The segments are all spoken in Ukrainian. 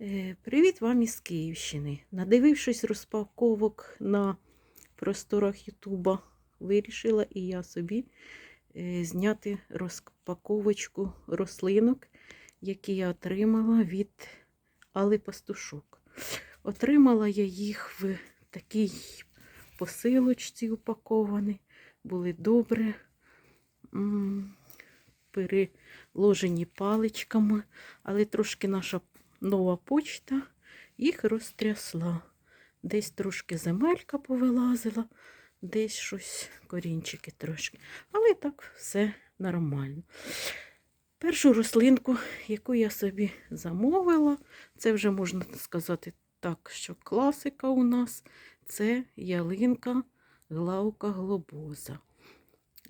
Е, Привіт вам із Київщини. Надивившись розпаковок на просторах Ютуба, вирішила і я собі е, зняти розпаковочку рослинок, які я отримала від Али Пастушок. Отримала я їх в такій посилочці упаковані, були добре переложені паличками, але трошки наша нова почта їх розтрясла. Десь трошки земелька повилазила, десь щось корінчики трошки. Але так все нормально. Першу рослинку, яку я собі замовила, це вже можна сказати так, що класика у нас це ялинка главка глобоза.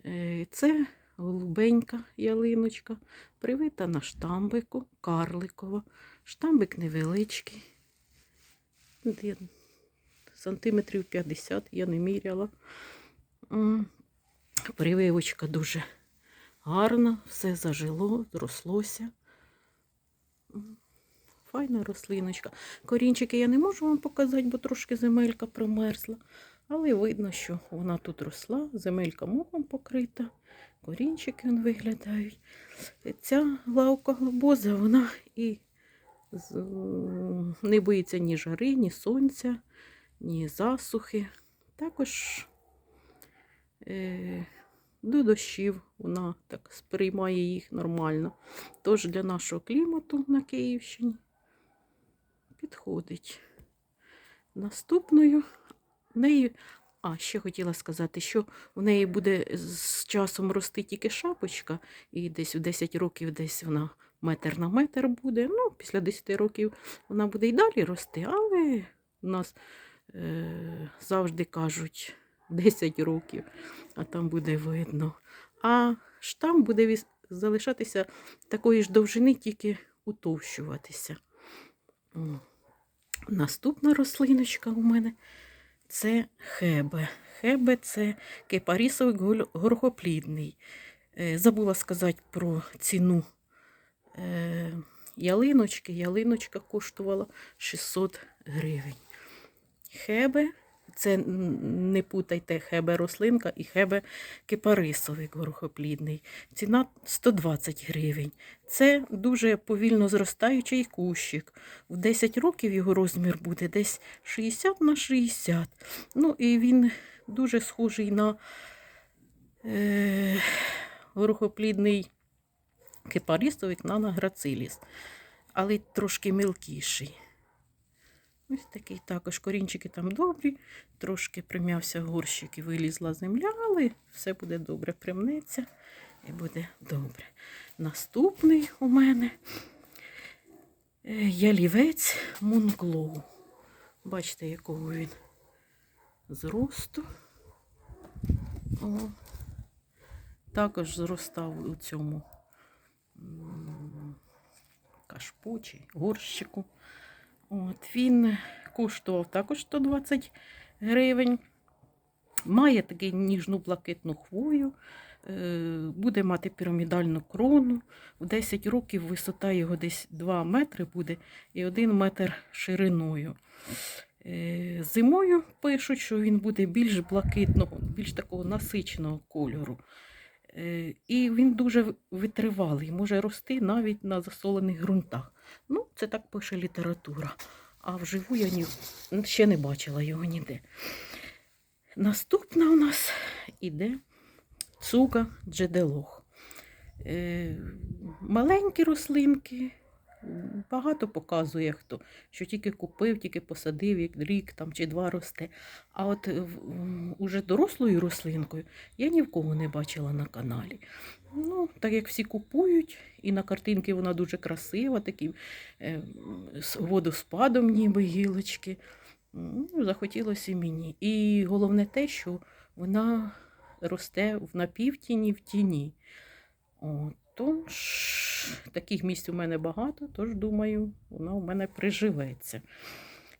Е, Це голубенька ялиночка, привита на штамбику, карликова. Штамбик невеличкий. Сантиметрів 50 я не міряла. Прививочка дуже гарна, все зажило, зрослося. Файна рослиночка. Корінчики я не можу вам показати, бо трошки земелька промерзла. Але видно, що вона тут росла, земелька мохом покрита, корінчики виглядають. Ця лавка глобоза, вона і не боїться ні жари, ні сонця, ні засухи. Також е, до дощів вона так сприймає їх нормально. Тож для нашого клімату на Київщині підходить. Наступною в а ще хотіла сказати, що в неї буде з часом рости тільки шапочка, і десь в 10 років десь вона метр на метр буде. Ну, після 10 років вона буде і далі рости, але у нас е, завжди кажуть 10 років, а там буде видно. А штам буде залишатися такої ж довжини, тільки утовщуватися. Наступна рослиночка у мене це хебе. Хебе це кипарісовий гол- горохоплідний. Е, Забула сказати про ціну ялиночки. Ялиночка коштувала 600 гривень. Хебе це не путайте хебе рослинка і хебе кипарисовий горохоплідний. Ціна 120 гривень. Це дуже повільно зростаючий кущик. В 10 років його розмір буде десь 60 на 60. Ну і він дуже схожий на е, горохоплідний кипарисовий нана грациліс, але трошки мілкіший. Ось такий також корінчики там добрі, трошки прим'явся горщик і вилізла земля, але все буде добре, примнеться і буде добре. Наступний у мене е, ялівець Мунглоу. Бачите, якого він зросту. О. Також зростав у цьому кашпу горщику. От, він коштував також 120 гривень. Має таку ніжну блакитну хвою, е, буде мати пірамідальну крону. В 10 років висота його десь 2 метри буде і 1 метр шириною. Е, Зимою пишуть, що він буде більш блакитного, більш такого насиченого кольору. Е, І він дуже витривалий, може рости навіть на засолених ґрунтах. Ну, це так пише література. А вживу я ні, ще не бачила його ніде. Наступна у нас іде цука джеделох. Е, маленькі рослинки, багато показує хто, що тільки купив, тільки посадив, як рік там, чи два росте. А от е, уже дорослою рослинкою я ні в кого не бачила на каналі. Ну, так як всі купують, і на картинці вона дуже красива, таким е, з водоспадом, ніби гілочки. Ну, захотілося і мені. І головне те, що вона росте в напівтіні, в тіні. О, тож таких місць у мене багато, тож думаю, вона у мене приживеться.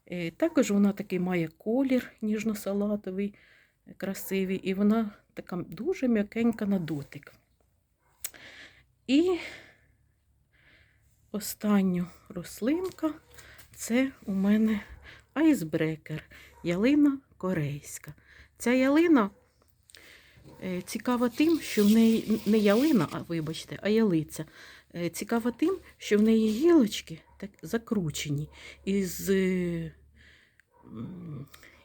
Е, Також вона такий має колір ніжно-салатовий, красивий, і вона така дуже м'якенька на дотик. І остання рослинка це у мене айсбрекер, ялина корейська. Ця ялина цікава тим, що в неї не ялина, а вибачте, а ялиця. Е, Цікава тим, що в неї гілочки так закручені. І з е,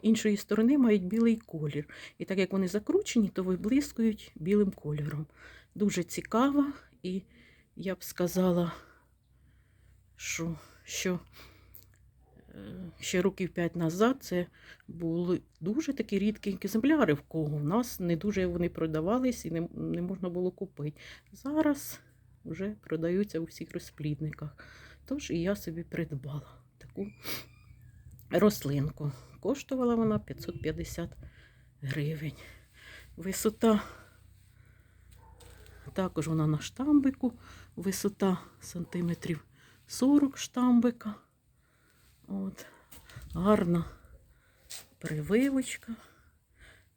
іншої сторони мають білий колір. І так як вони закручені, то виблискують білим кольором. Дуже цікава, і я б сказала, що, що е, ще років п'ять назад це були дуже такі рідкі екземпляри, в кого в нас не дуже вони продавались і не, не можна було купити. Зараз вже продаються у всіх розплідниках. Тож і я собі придбала таку рослинку. Коштувала вона 550 гривень. Висота також вона на штамбику, висота сантиметрів 40 штамбика. От. Гарна прививочка.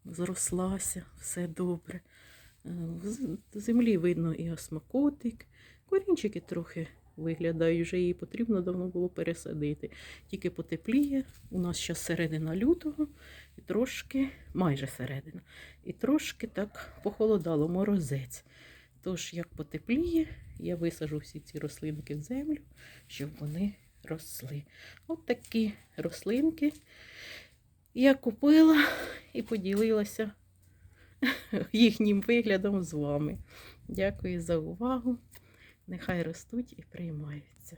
Зрослася, все добре. Е, З землі видно і осмакотик. Корінчики трохи виглядають, вже її потрібно давно було пересадити. Тільки потепліє. У нас зараз середина лютого, і трошки, майже середина, і трошки так похолодало, морозець. Тож, як потепліє, я висажу всі ці рослинки в землю, щоб вони росли. От такі рослинки я купила і поділилася їхнім виглядом з вами. Дякую за увагу. Нехай ростуть і приймаються.